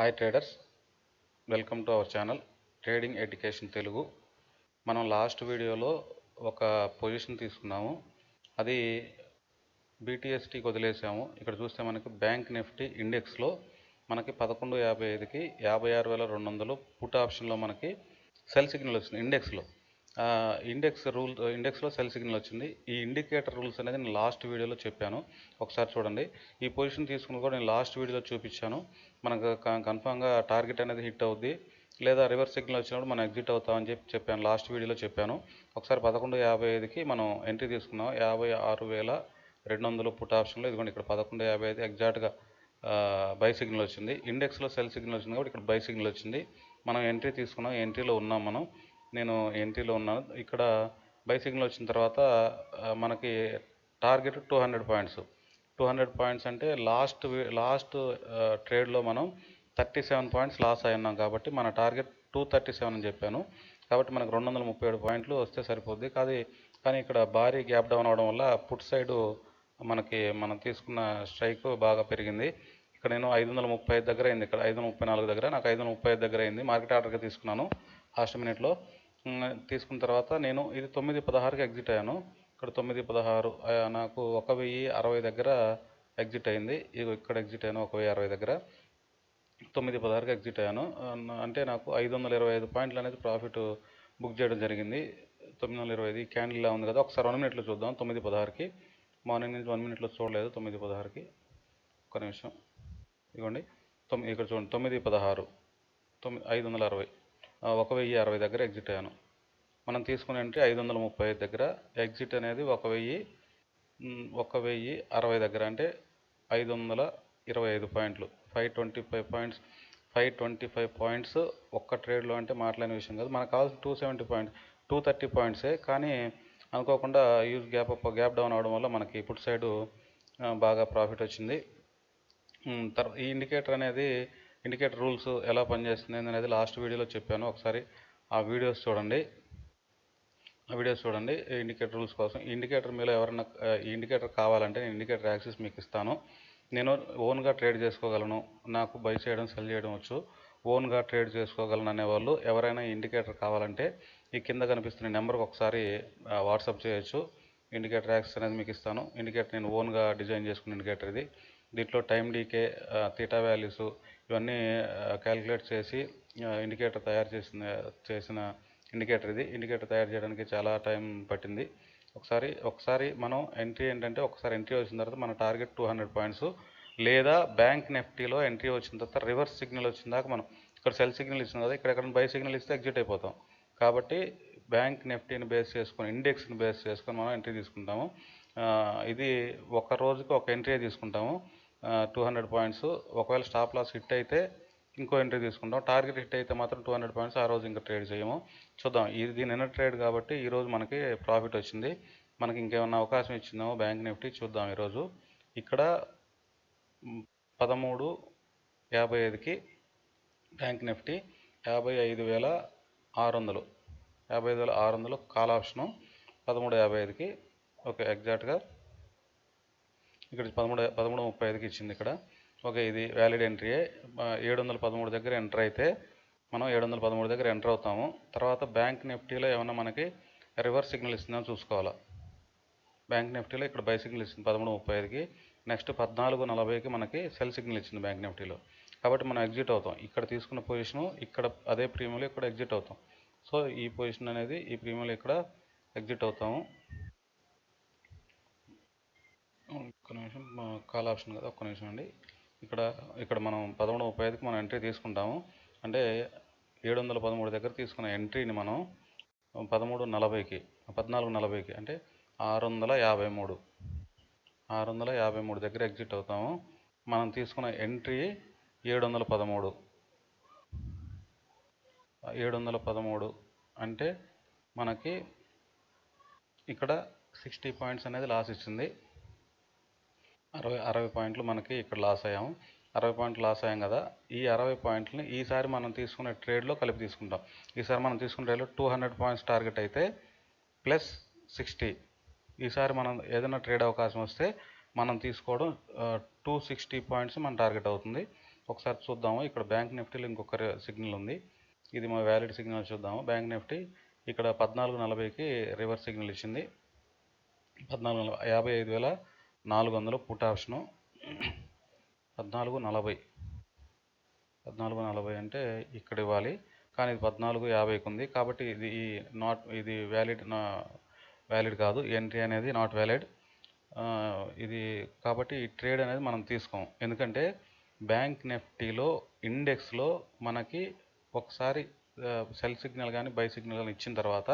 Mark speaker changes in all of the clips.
Speaker 1: Hi traders welcome to our channel trading education Telugu మనం last వీడియోలో ఒక position తీసుకున్నాము. అది బీటీఎస్టీకి వదిలేసాము. ఇక్కడ చూస్తే మనకి బ్యాంక్ నిఫ్టీ ఇండెక్స్లో మనకి పదకొండు యాభై ఐదుకి యాభై ఆరు వేల రెండు వందలు పుట్ ఆప్షన్లో మనకి సెల్ సిగ్నల్ వచ్చింది ఇండెక్స్లో ఇండెక్స్ రూల్ ఇండెక్స్లో సెల్ సిగ్నల్ వచ్చింది. ఈ ఇండికేటర్ రూల్స్ అనేది నేను లాస్ట్ వీడియోలో చెప్పాను. ఒకసారి చూడండి. ఈ పొజిషన్ తీసుకుని కూడా నేను లాస్ట్ వీడియోలో చూపించాను. మనకు కన్ఫామ్గా టార్గెట్ అనేది హిట్ అవుద్ది. లేదా రివర్స్ సిగ్నల్ వచ్చినప్పుడు మనం ఎగ్జిట్ అవుతామని చెప్పి చెప్పాను. లాస్ట్ వీడియోలో చెప్పాను. ఒకసారి పదకొండు యాభై ఐదుకి మనం ఎంట్రీ తీసుకున్నాం. యాభై ఆరు వేల రెండు వందలు పుట్ ఆప్షన్లో ఇదిగోండి ఇక్కడ పదకొండు యాభై ఐదు ఎగ్జాక్ట్గా బై సిగ్నల్ వచ్చింది. ఇండెక్స్లో సెల్ సిగ్నల్ వచ్చింది కాబట్టి ఇక్కడ బై సిగ్నల్ వచ్చింది. మనం ఎంట్రీ తీసుకున్నాం. ఎంట్రీలో ఉన్నాం మనం. నేను ఎన్టీలో ఉన్నాను. ఇక్కడ బై సిగ్నల్ వచ్చిన తర్వాత మనకి target two hundred points two hundred points అంటే లాస్ట్ లాస్ట్ ట్రేడ్లో మనం థర్టీ సెవెన్ పాయింట్స్ లాస్ అయి ఉన్నాం కాబట్టి మన టార్గెట్ టూ థర్టీ సెవెన్ అని చెప్పాను. కాబట్టి మనకు రెండు వందల ముప్పై ఏడు పాయింట్లు వస్తే సరిపోద్ది. కానీ కానీ ఇక్కడ భారీ గ్యాప్ డౌన్ అవడం వల్ల పుట్ సైడ్ మనకి మనం తీసుకున్న స్ట్రైక్ బాగా పెరిగింది. ఇక్కడ నేను ఐదు వందల ముప్పై ఐదు దగ్గర అయింది. ఇక్కడ ఐదు వందల ముప్పై నాలుగు దగ్గర నాకు ఐదు వందల ముప్పై ఐదు దగ్గర అయింది. మార్కెట్ ఆర్డర్గా తీసుకున్నాను. లాస్ట్ మినిట్లో తీసుకున్న తర్వాత నేను ఇది తొమ్మిది పదహారుకి ఎగ్జిట్ అయ్యాను. ఇక్కడ తొమ్మిది పదహారు నాకు ఒక వెయ్యి అరవై దగ్గర ఎగ్జిట్ అయింది. ఇది ఇక్కడ ఎగ్జిట్ అయ్యాను ఒక వెయ్యి అరవై దగ్గర తొమ్మిది పదహారుకి ఎగ్జిట్ అయ్యాను. అంటే నాకు ఐదు వందల ఇరవై ఐదు పాయింట్లు అనేది ప్రాఫిట్ బుక్ చేయడం జరిగింది. తొమ్మిది వందల ఇరవై ఐదు క్యాండిల్లా ఉంది కదా ఒకసారి వన్ మినిట్లో చూద్దాం. తొమ్మిది పదహారుకి మార్నింగ్ నుంచి వన్ మినిట్లో చూడలేదు తొమ్మిది పదహారుకి. ఒక్క నిమిషం. ఇదిగోండి. తొమ్మిది ఇక్కడ చూడండి. తొమ్మిది పదహారు తొమ్మిది ఐదు వందల అరవై. ఒక వెయ్యి అరవై దగ్గర ఎగ్జిట్ అయ్యాను. మనం తీసుకుని ఎంట్రీ ఐదు వందల ముప్పై ఐదు దగ్గర ఎగ్జిట్ అనేది ఒక వెయ్యి ఒక వెయ్యి అరవై దగ్గర అంటే ఐదు వందల ఇరవై ఐదు పాయింట్లు. Five twenty five points five twenty five points ఒక్క ట్రేడ్లో అంటే మాట్లాడిన విషయం కాదు. మనకు కావాల్సిన two seventy points two thirty పాయింట్సే కానీ అనుకోకుండా huge gap up gap down అవడం వల్ల మనకి ఇప్పుడు సైడు బాగా ప్రాఫిట్ వచ్చింది. తర్వాత ఈ ఇండికేటర్ అనేది ఇండికేటర్ రూల్స్ ఎలా పనిచేస్తుంది అనేది లాస్ట్ వీడియోలో చెప్పాను. ఒకసారి ఆ వీడియోస్ చూడండి. ఆ వీడియోస్ చూడండి. ఇండికేటర్ రూల్స్ కోసం ఇండికేటర్ మీలో ఎవరైనా ఇండికేటర్ కావాలంటే నేను ఇండికేటర్ యాక్సెస్ మీకు ఇస్తాను. నేను ఓన్గా ట్రేడ్ చేసుకోగలను నాకు బై చేయడం సెల్ చేయడం వచ్చు. ఓన్గా ట్రేడ్ చేసుకోగలను అనేవాళ్ళు ఎవరైనా ఇండికేటర్ కావాలంటే ఈ కింద కనిపిస్తున్న నెంబర్కి ఒకసారి వాట్సాప్ చేయొచ్చు. ఇండికేటర్ యాక్సెస్ అనేది మీకు ఇస్తాను. ఇండికేటర్ నేను ఓన్గా డిజైన్ చేసుకున్న ఇండికేటర్ ఇది. దీంట్లో టైం డీకే తీటా వాల్యూస్ ఇవన్నీ క్యాలిక్యులేట్ చేసి ఇండికేటర్ తయారు చేసిన చేసిన ఇండికేటర్ ఇది. ఇండికేటర్ తయారు చేయడానికి చాలా టైం పట్టింది. ఒకసారి ఒకసారి మనం ఎంట్రీ ఏంటంటే ఒకసారి ఎంట్రీ వచ్చిన తర్వాత మన టార్గెట్ టూ హండ్రెడ్ పాయింట్స్ లేదా బ్యాంక్ నెఫ్టీలో ఎంట్రీ వచ్చిన తర్వాత రివర్స్ సిగ్నల్ వచ్చిన దాకా మనం ఇక్కడ సెల్ సిగ్నల్ ఇచ్చిన కదా ఇక్కడ ఎక్కడ బై సిగ్నల్ ఇస్తే ఎగ్జిట్ అయిపోతాం. కాబట్టి బ్యాంక్ నిఫ్టీని బేస్ చేసుకొని ఇండెక్స్ని బేస్ చేసుకొని మనం ఎంట్రీ తీసుకుంటాము. ఇది ఒక రోజుకి ఒక ఎంట్రీ తీసుకుంటాము. టూ హండ్రెడ్ పాయింట్స్ ఒకవేళ స్టాప్ లాస్ హిట్ అయితే ఇంకో ఎంట్రీ తీసుకుంటాం. టార్గెట్ హిట్ అయితే మాత్రం టూ హండ్రెడ్ పాయింట్స్ ఆ రోజు ఇంకా ట్రేడ్ చేయము. చూద్దాం. ఇది నిన్న ట్రేడ్ కాబట్టి ఈరోజు మనకి ప్రాఫిట్ వచ్చింది. మనకి ఇంకేమన్నా అవకాశం ఇచ్చిందేమో బ్యాంక్ నిఫ్టీ చూద్దాం ఈరోజు. ఇక్కడ పదమూడు యాభై ఐదుకి బ్యాంక్ నిఫ్టీ యాభై ఐదు వేల ఆరు వందలు. యాభై ఐదు వేల ఆరు వందలు కాల్ ఆప్షను. పదమూడు యాభై ఐదుకి. ఓకే ఎగ్జాక్ట్గా ఇక్కడ పదమూడు పదమూడు ముప్పై ఐదుకి ఇచ్చింది ఇక్కడ. ఓకే ఇది వ్యాలిడ్ ఎంట్రీయే ఏడు వందల పదమూడు దగ్గర ఎంటర్ అయితే మనం ఏడు వందల పదమూడు దగ్గర ఎంటర్ అవుతాము. తర్వాత బ్యాంక్ నిఫ్టీలో ఏమైనా మనకి రివర్స్ సిగ్నల్ ఇస్తుందని చూసుకోవాలా. బ్యాంక్ నిఫ్టీలో ఇక్కడ బై సిగ్నల్ ఇచ్చింది పదమూడు ముప్పై ఐదుకి. నెక్స్ట్ పద్నాలుగు నలభైకి మనకి సెల్ సిగ్నల్ ఇచ్చింది బ్యాంక్ నిఫ్టీలో కాబట్టి మనం ఎగ్జిట్ అవుతాం. ఇక్కడ తీసుకున్న పొజిషను ఇక్కడ అదే ప్రీమియంలో ఇక్కడ ఎగ్జిట్ అవుతాం. సో ఈ పొజిషన్ అనేది ఈ ప్రీమియంలో ఇక్కడ ఎగ్జిట్ అవుతాము. ఒక్క నిమిషం. కాల్ ఆప్షన్ కదా ఒక్క నిమిషం అండి. ఇక్కడ ఇక్కడ మనం పదమూడు ముప్పై ఐదుకి మనం ఎంట్రీ తీసుకుంటాము. అంటే ఏడు వందల పదమూడు దగ్గర తీసుకున్న ఎంట్రీని మనం పదమూడు నలభైకి పద్నాలుగు నలభైకి అంటే ఆరు వందల యాభై మూడు. ఆరు వందల యాభై మూడు దగ్గర ఎగ్జిట్ అవుతాము. మనం తీసుకున్న ఎంట్రీ ఏడు వందల పదమూడు. ఏడు వందల పదమూడు అంటే మనకి ఇక్కడ సిక్స్టీ పాయింట్స్ అనేది లాస్ ఇచ్చింది. అరవై అరవై పాయింట్లు మనకి ఇక్కడ లాస్ అయ్యాము. అరవై పాయింట్లు లాస్ అయ్యాం కదా ఈ అరవై పాయింట్లని ఈసారి మనం తీసుకునే ట్రేడ్లో కలిపి తీసుకుంటాం. ఈసారి మనం తీసుకునే ట్రేడ్లో టూ హండ్రెడ్ పాయింట్స్ టార్గెట్ అయితే ప్లస్ సిక్స్టీ. ఈసారి మనం ఏదైనా ట్రేడ్ అవకాశం వస్తే మనం తీసుకోవడం టూ సిక్స్టీ పాయింట్స్ మన టార్గెట్ అవుతుంది. ఒకసారి చూద్దాము ఇక్కడ బ్యాంక్ నిఫ్టీలో ఇంకొక సిగ్నల్ ఉంది. ఇది మా వ్యాలిడ్ సిగ్నల్ చూద్దాము. బ్యాంక్ నిఫ్టీ ఇక్కడ పద్నాలుగు నలభైకి రివర్స్ సిగ్నల్ ఇచ్చింది. పద్నాలుగు నలభై యాభై ఐదు వేల నాలుగు వందలు పుట్ ఆప్షను. పద్నాలుగు నలభై. పద్నాలుగు నలభై అంటే ఇక్కడ ఇవ్వాలి. కానీ ఇది పద్నాలుగు యాభైకి ఉంది. కాబట్టి ఇది ఈ నాట్ ఇది వ్యాలిడ్ నా వ్యాలిడ్ కాదు. ఎంట్రీ అనేది నాట్ వ్యాలిడ్. ఇది కాబట్టి ఈ ట్రేడ్ అనేది మనం తీసుకోం. ఎందుకంటే బ్యాంక్ నిఫ్టీలో ఇండెక్స్లో మనకి ఒకసారి సెల్ సిగ్నల్ కానీ బై సిగ్నల్ కానీ ఇచ్చిన తర్వాత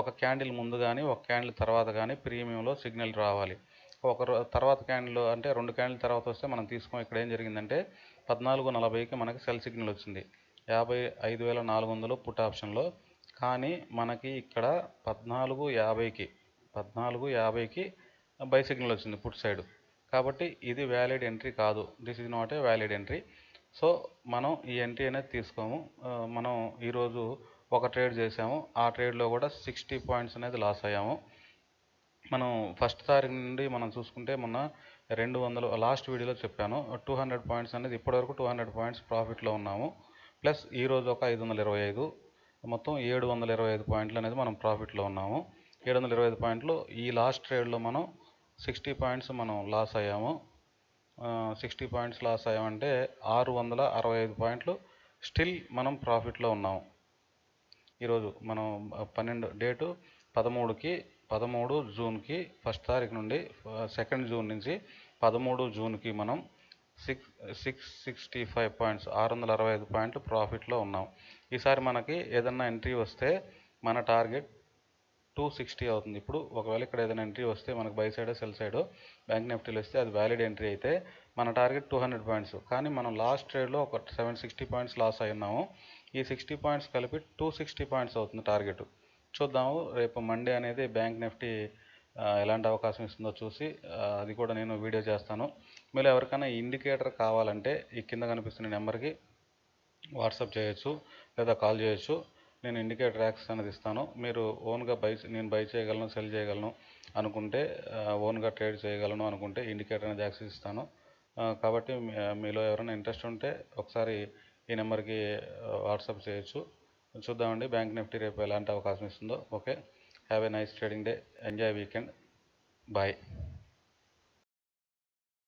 Speaker 1: ఒక క్యాండిల్ ముందు కానీ ఒక క్యాండిల్ తర్వాత కానీ ప్రీమియంలో సిగ్నల్ రావాలి. ఒక తర్వాత క్యాండిల్ అంటే రెండు క్యాండిల్ తర్వాత వస్తే మనం తీసుకోం. ఇక్కడ ఏం జరిగిందంటే పద్నాలుగు నలభైకి మనకి సెల్ సిగ్నల్ వచ్చింది. యాభై ఐదు వేల నాలుగు వందలు పుట్ ఆప్షన్లో. కానీ మనకి ఇక్కడ పద్నాలుగు యాభైకి పద్నాలుగు యాభైకి బై సిగ్నల్ వచ్చింది పుట్ సైడ్. కాబట్టి ఇది వ్యాలిడ్ ఎంట్రీ కాదు. This is not a valid entry. So మనం ఈ ఎంట్రీ అనేది తీసుకోము. మనం ఈరోజు ఒక ట్రేడ్ చేసాము. ఆ ట్రేడ్లో కూడా సిక్స్టీ పాయింట్స్ అనేది లాస్ అయ్యాము. మనం ఫస్ట్ తారీఖు నుండి మనం చూసుకుంటే మొన్న రెండు వందలు లాస్ట్ వీడియోలో చెప్పాను టూ హండ్రెడ్ పాయింట్స్ అనేది ఇప్పటివరకు టూ హండ్రెడ్ పాయింట్స్ ప్రాఫిట్లో ఉన్నాము. ప్లస్ ఈరోజు ఒక ఐదు వందల ఇరవై ఐదు మొత్తం ఏడు వందల ఇరవై ఐదు పాయింట్లు అనేది మనం ప్రాఫిట్లో ఉన్నాము. ఏడు వందల ఇరవై ఐదు పాయింట్లు ఈ లాస్ట్ ట్రేడ్లో మనం సిక్స్టీ పాయింట్స్ మనం లాస్ అయ్యాము. సిక్స్టీ పాయింట్స్ లాస్ అయ్యామంటే ఆరు వందల అరవై ఐదు పాయింట్లు స్టిల్ మనం ప్రాఫిట్లో ఉన్నాము. ఈరోజు మనం పన్నెండు డేటు పదమూడుకి పదమూడు జూన్కి ఫస్ట్ తారీఖు నుండి సెకండ్ జూన్ నుంచి పదమూడు జూన్కి మనం six six sixty five points ఆరు వందల అరవై ఐదు పాయింట్లు ప్రాఫిట్లో ఉన్నాం. ఈసారి మనకి ఏదన్నా ఎంట్రీ వస్తే మన టార్గెట్ టూ సిక్స్టీ అవుతుంది. ఇప్పుడు ఒకవేళ ఇక్కడ ఏదైనా ఎంట్రీ వస్తే మనకు buy side sell side bank నిఫ్టీలో వస్తే అది వ్యాలిడ్ ఎంట్రీ అయితే మన టార్గెట్ టూ హండ్రెడ్ పాయింట్స్. కానీ మనం లాస్ట్ ట్రేడ్లో ఒక సెవెన్ సిక్స్టీ పాయింట్స్ లాస్ అయి ఉన్నాము. ఈ సిక్స్టీ పాయింట్స్ కలిపి టూ సిక్స్టీ పాయింట్స్ అవుతుంది టార్గెట్. చూద్దాము. రేపు మండే అనేది బ్యాంక్ నిఫ్టీ ఎలాంటి అవకాశం ఇస్తుందో చూసి అది కూడా నేను వీడియో చేస్తాను. మీరు ఎవరికైనా ఇండికేటర్ కావాలంటే ఈ కింద కనిపిస్తున్న నెంబర్కి వాట్సాప్ చేయొచ్చు లేదా కాల్ చేయొచ్చు. నేను ఇండికేటర్ యాక్సెస్ అనేది ఇస్తాను. మీరు ఓన్గా బై నేను బై చేయగలను సెల్ చేయగలను అనుకుంటే ఓన్గా ట్రేడ్ చేయగలను అనుకుంటే ఇండికేటర్ అనేది యాక్సెస్ ఇస్తాను. కాబట్టి మీలో ఎవరైనా ఇంట్రెస్ట్ ఉంటే ఒకసారి ఈ నెంబర్కి వాట్సాప్ చేయొచ్చు. చూద్దామండి. బ్యాంక్ నిఫ్టీ రేపు ఎలాంటి అవకాశం ఇస్తుందో. Okay. Have a nice trading day. Enjoy weekend. Bye.